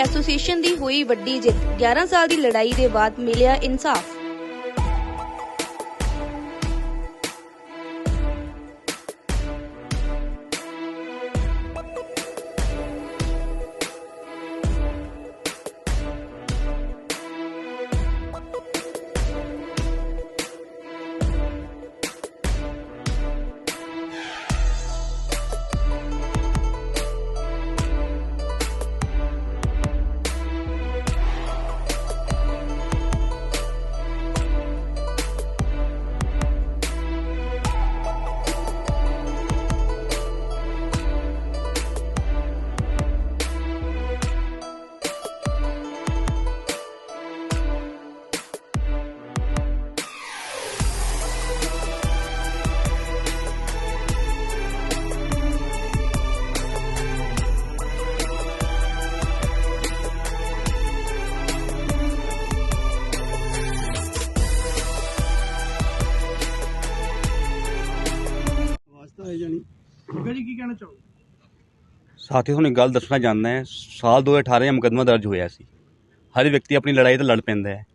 Association ਦੀ ਹੋਈ ਵੱਡੀ ਜਿੱਤ। 11 ਸਾਲ ਦੀ ਲੜਾਈ ਦੇ ਬਾਅਦ ਮਿਲਿਆ ਇਨਸਾਫ। ਸਾਥੀ ਤੁਹਾਨੂੰ ਇੱਕ ਗੱਲ ਦੱਸਣਾ ਚਾਹੁੰਦਾ ਹੈ। ਸਾਲ 2018 ਵਿੱਚ ਮੁਕੱਦਮਾ ਦਰਜ ਹੋਇਆ ਸੀ। ਹਰ ਵਿਅਕਤੀ ਆਪਣੀ ਲੜਾਈ ਤਾਂ ਲੜ ਪੈਂਦਾ ਹੈ।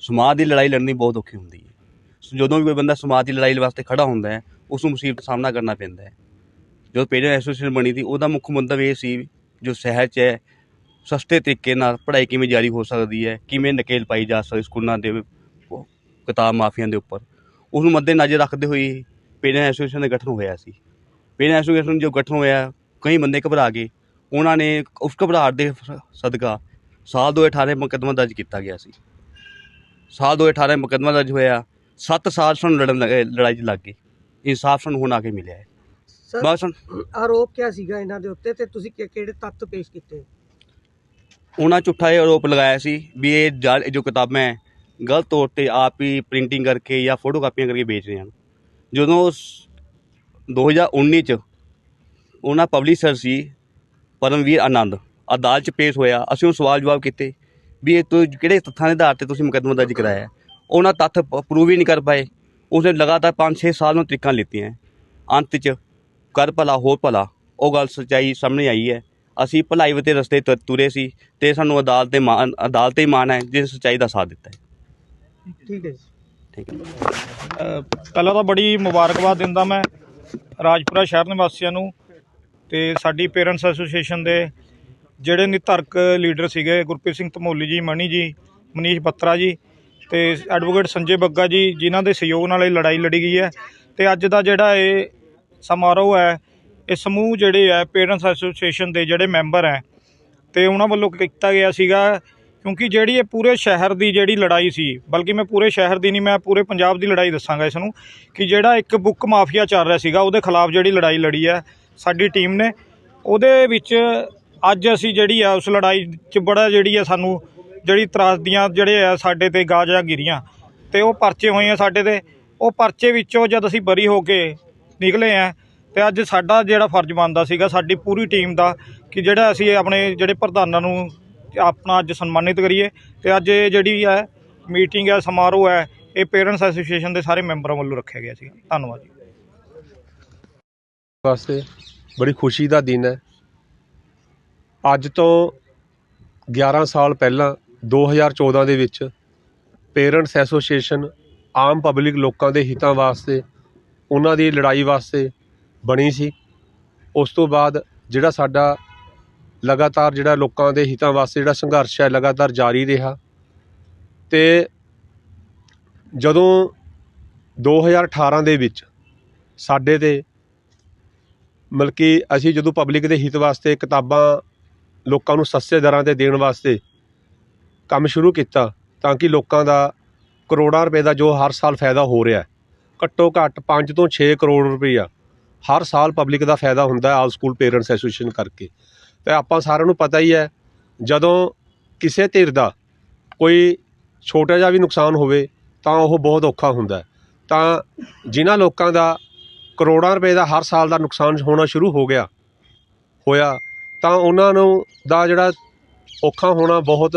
ਸਮਾਜ ਦੀ ਲੜਾਈ ਲੜਨੀ ਬਹੁਤ ਔਖੀ ਹੁੰਦੀ ਹੈ। ਸੋ ਜਦੋਂ ਵੀ ਕੋਈ ਬੰਦਾ ਸਮਾਜ ਦੀ ਲੜਾਈ ਵਾਸਤੇ ਖੜਾ ਹੁੰਦਾ ਹੈ, ਉਸ ਨੂੰ ਮੁਸੀਬਤ ਦਾ ਸਾਹਮਣਾ ਕਰਨਾ ਪੈਂਦਾ ਹੈ। ਜਦੋਂ ਪੇਰੈਂਟ ਐਸੋਸੀਏਸ਼ਨ ਬਣੀ ਸੀ, ਉਹਦਾ ਮੁੱਖ ਮੰਤਵ ਇਹ ਸੀ ਜੋ ਸ਼ਹਿਰ 'ਚ ਹੈ, ਸਸਤੇ ਤਰੀਕੇ ਨਾਲ ਪੜ੍ਹਾਈ ਕਿਵੇਂ ਜਾਰੀ ਹੋ ਸਕਦੀ ਹੈ, ਕਿਵੇਂ ਨਕੇਲ ਪਾਈ ਜਾ ਸਕਦੀ ਸਕੂਲਾਂ ਦੇ ਕਿਤਾਬ ਮਾਫੀਆਂ ਦੇ ਉੱਪਰ। ਉਸ ਨੂੰ ਮੱਦੇ ਨਜ਼ਰ ਰੱਖਦੇ ਹੋਏ ਪੇਰੈਂਟ ਐਸੋਸੀਏਸ਼ਨ ਦਾ ਗਠਨ ਹੋਇਆ ਸੀ। ਪੇਰੈਂਟ ਐਸੋਸੀਏਸ਼ਨ ਜੋ ਗਠਨ ਹੋਇਆ ਕਈ ਬੰਦੇ ਘਬਰਾ ਗਏ। ਉਹਨਾਂ ਨੇ ਉਸ ਘਬਰਾਹਟ ਦੇ ਸਦਕਾ ਸਾਲ 2018 ਮੁਕੱਦਮਾ ਦਰਜ ਕੀਤਾ ਗਿਆ ਸੀ। ਸਾਲ 2018 ਮੁਕੱਦਮਾ ਦਰਜ ਹੋਇਆ 7 ਸਾਲ ਸਾਨੂੰ ਲੜਨ ਲੱਗੇ ਲੜਾਈ 'ਚ ਲੱਗ ਗਏ। ਇਨਸਾਫ ਸਾਨੂੰ ਹੁਣ ਆ ਕੇ ਮਿਲਿਆ ਹੈ। ਬਸ ਆਰੋਪ ਕਿਆ ਸੀਗਾ ਇਹਨਾਂ ਦੇ ਉੱਤੇ ਤੇ ਤੁਸੀਂ ਕਿਹੜੇ ਤੱਥ ਪੇਸ਼ ਕੀਤੇ? ਉਹਨਾਂ ਝੂਠਾ ਇਹ ਆਰੋਪ ਲਗਾਇਆ ਸੀ ਵੀ ਇਹ ਜੋ ਕਿਤਾਬਾਂ ਹੈ ਗਲਤ ਤੌਰ ਤੇ ਆਪ ਹੀ ਪ੍ਰਿੰਟਿੰਗ ਕਰਕੇ ਜਾਂ ਫੋਟੋ ਕਾਪੀਆਂ ਕਰਕੇ ਵੇਚ ਰਹੇ ਹਨ। ਜਦੋਂ ਸ- 2019 ਚ ਉਹਨਾਂ ਪਬਲਿਸ਼ਰ ਸੀ ਪਰਮਵੀਰ ਆਨੰਦ। ਅਦਾਲਤ ਚ ਪੇਸ਼ ਹੋਇਆ ਅਸੀਂ ਉਹ ਸਵਾਲ ਜਵਾਬ ਕੀਤੇ ਵੀ ਇਹ ਤੋਂ ਕਿਹੜੇ ਤੱਥਾਂ ਦੇ ਆਧਾਰ ਤੇ ਤੁਸੀਂ ਮੁਕੱਦਮਾ ਦਰਜ ਕਰਾਇਆ? ਉਹਨਾਂ ਤੱਥ ਪ੍ਰੂਵ ਹੀ ਨਹੀਂ ਕਰ ਪਾਏ। ਉਸਨੇ ਲਗਾਤਾਰ 5-6 ਸਾਲ ਨੂੰ ਤਰੀਕਾਂ ਲਿੱਤੀਆਂ ਅੰਤ ਚ ਕਰ ਭਲਾ ਹੋਰ ਭਲਾ ਉਹ ਗੱਲ ਸੱਚਾਈ ਸਾਹਮਣੇ ਆਈ ਹੈ। ਅਸੀਂ ਭਲਾਈ ਵਤੇ ਰਸਤੇ ਤੁ- ਤੁਰੇ ਸੀ ਤੇ ਸਾਨੂੰ ਅਦਾਲਤ ਦੇ ਮਾਨ ਅਦਾਲਤ ਤੇ ਹੀ ਮਾਨ ਹੈ ਜਿਸ ਸੱਚਾਈ ਦਾ ਸਾਥ ਦਿੱਤਾ ਹੈ। ਠੀਕ ਹੈ ਜੀ। ਠੀਕ ਹੈ। ਪਹਿਲਾਂ ਤਾਂ ਬੜੀ ਮੁਬਾਰਕਬਾਦ ਦਿੰਦਾ ਮੈਂ ਰਾਜਪੁਰਾ ਸ਼ਹਿਰ ਨਿਵਾਸੀਆਂ ਨੂੰ ਤੇ ਸਾਡੀ ਪੇਰੈਂਟਸ ਐਸੋਸੀਏਸ਼ਨ ਦੇ ਜਿਹੜੇ ਨਿਧਰਕ ਲੀਡਰ ਸੀਗੇ, ਗੁਰਪ੍ਰੀਤ ਸਿੰਘ ਧਮੋਲੀ ਜੀ ਮਣੀ ਜੀ, ਮਨੀਸ਼ ਬੱਤਰਾ ਜੀ ਤੇ ਐਡਵੋਕੇਟ ਸੰਜੇ ਬੱਗਾ ਜੀ, ਜਿਨ੍ਹਾਂ ਦੇ ਸਹਿਯੋਗ ਨਾਲ ਇਹ ਲੜਾਈ ਲੜੀ ਗਈ ਹੈ। ਤੇ ਅੱਜ ਦਾ ਜਿਹੜਾ ਇਹ ਸਮਾਰੋਹ ਹੈ, ਇਹ ਸਮੂਹ ਜਿਹੜੇ ਹੈ ਪੇਰੈਂਟਸ ਐਸੋਸੀਏਸ਼ਨ ਦੇ ਜਿਹੜੇ ਮੈਂਬਰ ਹੈ, ਤੇ ਉਹਨਾਂ ਵੱਲੋਂ ਕੀਤਾ ਗਿਆ ਸੀਗਾ ਕਿਉਂਕਿ ਜਿਹੜੀ ਇਹ ਪੂਰੇ ਸ਼ਹਿਰ ਦੀ ਜਿਹੜੀ ਲੜਾਈ ਸੀ, ਬਲਕਿ ਮੈਂ ਪੂਰੇ ਸ਼ਹਿਰ ਦੀ ਨਹੀਂ, ਮੈਂ ਪੂਰੇ ਪੰਜਾਬ ਦੀ ਲੜਾਈ ਦੱਸਾਂਗਾ ਇਸ ਨੂੰ, ਕਿ ਜਿਹੜਾ ਇੱਕ ਬੁੱਕ ਮਾਫੀਆ ਚੱਲ ਰਿਹਾ ਸੀਗਾ, ਉਹਦੇ ਖਿਲਾਫ ਜਿਹੜੀ ਲੜਾਈ ਲੜੀ ਹੈ ਸਾਡੀ ਟੀਮ ਨੇ। ਉਹਦੇ ਵਿੱਚ ਅੱਜ ਅਸੀਂ ਜਿਹੜੀ ਆ, ਉਸ ਲੜਾਈ 'ਚ ਬੜਾ ਜਿਹੜੀ ਆ ਸਾਨੂੰ, ਜਿਹੜੀ ਤਰਾਸਦੀਆਂ ਜਿਹੜੇ ਆ ਸਾਡੇ ਤੇ ਗਾਜਾ ਗਿਰੀਆਂ, ਤੇ ਉਹ ਪਰਚੇ ਹੋਏ ਆ ਸਾਡੇ ਤੇ। ਉਹ ਪਰਚੇ ਵਿੱਚੋਂ ਜਦ ਅਸੀਂ ਬਰੀ ਹੋ ਕੇ ਨਿਕਲੇ ਆ, ਤੇ ਅੱਜ ਸਾਡਾ ਜਿਹੜਾ ਫਰਜ਼ ਬਣਦਾ ਸੀਗਾ, ਸਾਡੀ ਪੂਰੀ ਟੀਮ ਦਾ, ਕਿ ਜਿਹੜਾ ਅਸੀਂ ਆਪਣੇ ਜਿਹੜੇ ਪ੍ਰਧਾਨਾਂ ਨੂੰ ਆਪਣਾ ਅੱਜ ਸਨਮਾਨਿਤ ਕਰੀਏ। ਤੇ ਅੱਜ ਇਹ ਜਿਹੜੀ ਹੈ ਮੀਟਿੰਗ ਹੈ ਸਮਾਰੋਹ ਹੈ ਇਹ ਪੇਰੈਂਟਸ ਐਸੋਸੀਏਸ਼ਨ ਦੇ ਸਾਰੇ ਮੈਂਬਰਾਂ ਵੱਲੋਂ ਰੱਖਿਆ ਗਿਆ ਸੀ ਧੰਨਵਾਦ ਜੀ। ਵਾਸਤੇ ਬੜੀ ਖੁਸ਼ੀ ਦਾ ਦਿਨ ਹੈ। ਅੱਜ ਤੋਂ 11 ਸਾਲ ਪਹਿਲਾਂ 2014 ਦੇ ਵਿੱਚ ਪੇਰੈਂਟਸ ਐਸੋਸੀਏਸ਼ਨ ਆਮ ਪਬਲਿਕ ਲੋਕਾਂ ਦੇ ਹਿੱਤਾਂ ਵਾਸਤੇ, ਉਹਨਾਂ ਦੀ ਲੜਾਈ ਵਾਸਤੇ ਬਣੀ ਸੀ। ਉਸ ਤੋਂ ਬਾਅਦ ਜਿਹੜਾ ਸਾਡਾ ਲਗਾਤਾਰ ਜਿਹੜਾ ਲੋਕਾਂ ਦੇ ਹਿੱਤਾਂ ਵਾਸਤੇ ਜਿਹੜਾ ਸੰਘਰਸ਼ ਹੈ, ਲਗਾਤਾਰ ਜਾਰੀ ਰਿਹਾ ਤੇ ਜਦੋਂ 2018 ਦੇ ਵਿੱਚ ਸਾਡੇ ਤੇ ਮਤਲਬ ਕਿ ਅਸੀਂ ਜਦੋਂ ਪਬਲਿਕ ਦੇ ਹਿੱਤ ਵਾਸਤੇ ਕਿਤਾਬਾਂ ਲੋਕਾਂ ਨੂੰ ਸਸਤੇ ਦਰਾਂ ਤੇ ਦੇਣ ਵਾਸਤੇ ਕੰਮ ਸ਼ੁਰੂ ਕੀਤਾ, ਤਾਂ ਕਿ ਲੋਕਾਂ ਦਾ ਕਰੋੜਾਂ ਰੁਪਏ ਦਾ ਜੋ ਹਰ ਸਾਲ ਫਾਇਦਾ ਹੋ ਰਿਹਾ ਘੱਟੋ ਘੱਟ 5 ਤੋਂ 6 ਕਰੋੜ ਰੁਪਈਆ ਹਰ ਸਾਲ ਪਬਲਿਕ ਦਾ ਫਾਇਦਾ ਹੁੰਦਾ ਆਲ ਸਕੂਲ ਪੇਰੈਂਟਸ ਐਸੋਸੀਏਸ਼ਨ ਕਰਕੇ। ਤੇ ਆਪਾਂ ਸਾਰਿਆਂ ਨੂੰ ਪਤਾ ਹੀ ਹੈ, ਜਦੋਂ ਕਿਸੇ ਧਿਰ ਦਾ ਕੋਈ ਛੋਟਾ ਜਿਹਾ ਵੀ ਨੁਕਸਾਨ ਹੋਵੇ, ਤਾਂ ਉਹ ਬਹੁਤ ਔਖਾ ਹੁੰਦਾ ਤਾਂ ਜਿਨ੍ਹਾਂ ਲੋਕਾਂ ਦਾ ਕਰੋੜਾਂ ਰੁਪਏ ਦਾ ਹਰ ਸਾਲ ਦਾ ਨੁਕਸਾਨ ਹੋਣਾ ਸ਼ੁਰੂ ਹੋ ਗਿਆ, ਹੋਇਆ, ਤਾਂ ਉਹਨਾਂ ਨੂੰ ਦਾ ਜਿਹੜਾ ਔਖਾ ਹੋਣਾ ਬਹੁਤ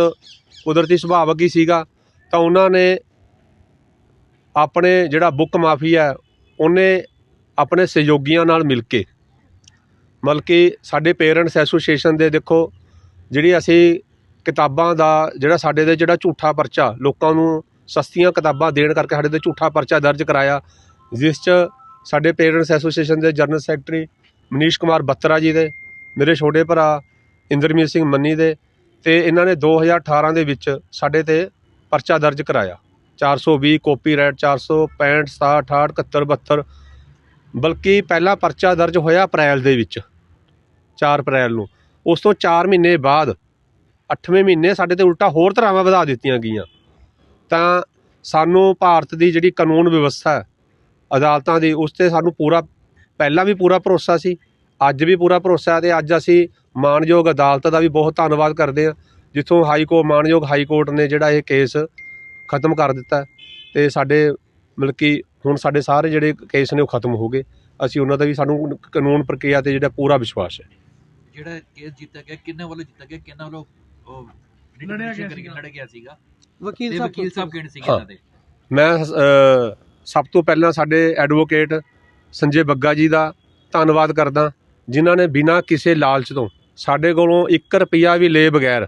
ਕੁਦਰਤੀ ਸੁਭਾਵਕ ਹੀ ਸੀਗਾ, ਤਾਂ ਉਹਨਾਂ ਨੇ ਆਪਣੇ ਜਿਹੜਾ ਬੁੱਕ ਮਾਫੀ ਹੈ, ਉਹਨੇ ਆਪਣੇ ਸਹਿਯੋਗੀਆਂ ਨਾਲ ਮਿਲ ਕੇ, ਮਤਲਬ ਕਿ ਸਾਡੇ ਪੇਰੈਂਟਸ ਐਸੋਸੀਏਸ਼ਨ ਦੇ ਦੇਖੋ, ਜਿਹੜੀ ਅਸੀਂ ਕਿਤਾਬਾਂ ਦਾ ਜਿਹੜਾ ਸਾਡੇ ਦੇ ਜਿਹੜਾ ਝੂਠਾ ਪਰਚਾ, ਲੋਕਾਂ ਨੂੰ ਸਸਤੀਆਂ ਕਿਤਾਬਾਂ ਦੇਣ ਕਰਕੇ ਸਾਡੇ ਤੇ ਝੂਠਾ ਪਰਚਾ ਦਰਜ ਕਰਾਇਆ, ਜਿਸ 'ਚ ਸਾਡੇ ਪੇਰੈਂਟਸ ਐਸੋਸੀਏਸ਼ਨ ਦੇ ਜਨਰਲ ਸੈਕਟਰੀ ਮਨੀਸ਼ ਕੁਮਾਰ ਬੱਤਰਾ ਜੀ ਦੇ, ਮੇਰੇ ਛੋਟੇ ਭਰਾ ਇੰਦਰਮੀਤ ਸਿੰਘ ਮੰਨੀ ਦੇ ਤੇ ਇਹਨਾਂ ਨੇ 2018 ਦੇ ਵਿੱਚ ਸਾਡੇ ਤੇ ਪਰਚਾ ਦਰਜ ਕਰਾਇਆ। 420 ਕਾਪੀਰਾਈਟ 465 67 68 71 72 ਬਲਕਿ ਪਹਿਲਾ ਪਰਚਾ ਦਰਜ ਹੋਇਆ ਅਪ੍ਰੈਲ ਦੇ ਵਿੱਚ 4 ਅਪ੍ਰੈਲ ਨੂੰ। ਉਸ ਤੋਂ 4 ਮਹੀਨੇ ਬਾਅਦ 8ਵੇਂ ਮਹੀਨੇ ਸਾਡੇ ਤੇ ਉਲਟਾ ਹੋਰ ਧਰਾਵਾਂ ਵਧਾ ਦਿੱਤੀਆਂ ਗਈਆਂ। ਤਾਂ ਸਾਨੂੰ ਭਾਰਤ ਦੀ ਜਿਹੜੀ ਕਾਨੂੰਨ ਵਿਵਸਥਾ ਹੈ ਅਦਾਲਤਾਂ ਦੀ ਉਸ ਤੇ ਸਾਨੂੰ ਪੂਰਾ ਪਹਿਲਾਂ ਵੀ ਪੂਰਾ ਭਰੋਸਾ ਸੀ ਅੱਜ ਵੀ ਪੂਰਾ ਭਰੋਸਾ ਹੈ ਤੇ ਅੱਜ ਅਸੀਂ ਮਾਣਯੋਗ ਅਦਾਲਤ ਦਾ ਵੀ ਬਹੁਤ ਧੰਨਵਾਦ ਕਰਦੇ ਹਾਂ ਜਿੱਥੋਂ ਹਾਈ ਕੋਰਟ ਮਾਣਯੋਗ ਹਾਈ ਕੋਰਟ ਨੇ ਜਿਹੜਾ ਇਹ ਕੇਸ ਖਤਮ ਕਰ ਦਿੱਤਾ ਤੇ ਸਾਡੇ ਮਤਲਬ ਕਿ ਹੁਣ ਸਾਡੇ ਸਾਰੇ ਜਿਹੜੇ ਕੇਸ ਨੇ ਉਹ ਖਤਮ ਹੋ ਗਏ ਅਸੀਂ ਉਹਨਾਂ ਦਾ ਵੀ ਸਾਨੂੰ ਕਾਨੂੰਨ ਪ੍ਰਕਿਰਿਆ ਤੇ ਜਿਹੜਾ ਪੂਰਾ ਵਿਸ਼ਵਾਸ ਹੈ ਜਿਹੜਾ ਕੇਸ ਜਿੱਤਿਆ ਗਿਆ ਕਿੰਨੇ ਵੱਲੋਂ ਜਿੱਤਿਆ ਗਿਆ ਕਿੰਨੇ ਵੱਲੋਂ ਉਹ ਲੜਿਆ ਗਿਆ ਸੀਗਾ। ਲੜਿਆ ਗਿਆ ਸੀਗਾ ਵਕੀਲ ਸਾਹਿਬ ਵਕੀਲ ਸਾਹਿਬ ਕਿਹੜੇ ਸੀਗੇ ਹਾਂ। ਇਹਨਾਂ ਦੇ ਮੈਂ ਸਭ ਤੋਂ ਪਹਿਲਾਂ ਸਾਡੇ ਐਡਵੋਕੇਟ ਸੰਜੇ ਬੱਗਾ ਜੀ ਦਾ ਧੰਨਵਾਦ ਕਰਦਾ ਜਿਨ੍ਹਾਂ ਨੇ ਬਿਨਾਂ ਕਿਸੇ ਲਾਲਚ ਤੋਂ ਸਾਡੇ ਕੋਲੋਂ 1 ਰੁਪਿਆ ਵੀ ਲਏ ਬਗੈਰ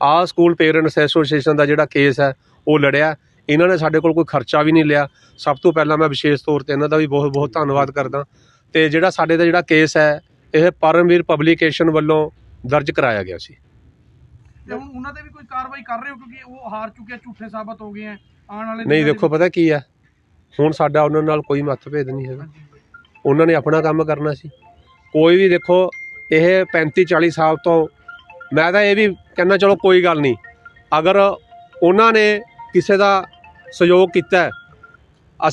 ਆ ਸਕੂਲ ਪੇਰੈਂਟਸ ਐਸੋਸੀਏਸ਼ਨ ਦਾ ਜਿਹੜਾ ਕੇਸ ਹੈ ਉਹ ਲੜਿਆ। ਇਹਨਾਂ ਨੇ ਸਾਡੇ ਕੋਲ ਕੋਈ ਖਰਚਾ ਵੀ ਨਹੀਂ ਲਿਆ। ਸਭ ਤੋਂ ਪਹਿਲਾਂ ਮੈਂ ਵਿਸ਼ੇਸ਼ ਤੌਰ ਤੇ ਇਹਨਾਂ ਦਾ ਵੀ ਬਹੁਤ ਬਹੁਤ ਧੰਨਵਾਦ ਕਰਦਾ। ਤੇ ਜਿਹੜਾ ਸਾਡੇ ਦਾ ਜਿਹੜਾ ਕੇਸ ਹੈ ਇਹ ਪਰਮਵੀਰ ਪਬਲੀਕੇਸ਼ਨ ਵੱਲੋਂ ਦਰਜ ਕਰਾਇਆ ਗਿਆ ਸੀ। ਤੇ ਹੁਣ ਉਹਨਾਂ ਤੇ ਵੀ ਕੋਈ ਕਾਰਵਾਈ ਕਰ ਰਹੇ ਹੋ? ਕਿਉਂਕਿ ਉਹ ਹਾਰ ਚੁੱਕੇ ਝੂਠੇ ਸਾਬਤ ਹੋ ਗਏ ਆ। ਆਉਣ ਵਾਲੇ ਨਹੀਂ ਦੇਖੋ ਪਤਾ ਕੀ ਹੈ? ਹੁਣ ਸਾਡਾ ਉਹਨਾਂ ਨਾਲ ਕੋਈ ਮਤਭੇਦ ਨਹੀਂ ਹੈਗਾ। ਉਹਨਾਂ ਨੇ ਆਪਣਾ ਕੰਮ ਕਰਨਾ ਸੀ। ਕੋਈ ਵੀ ਦੇਖੋ, ਇਹ 35 40 ਸਾਲ ਤੋਂ ਮੈਂ ਤਾਂ ਇਹ ਵੀ ਕਹਿੰਦਾ, ਚਲੋ ਕੋਈ ਗੱਲ ਨਹੀਂ। ਅਗਰ ਉਹਨਾਂ ਨੇ ਕਿਸੇ ਦਾ ਸਹਿਯੋਗ ਕੀਤਾ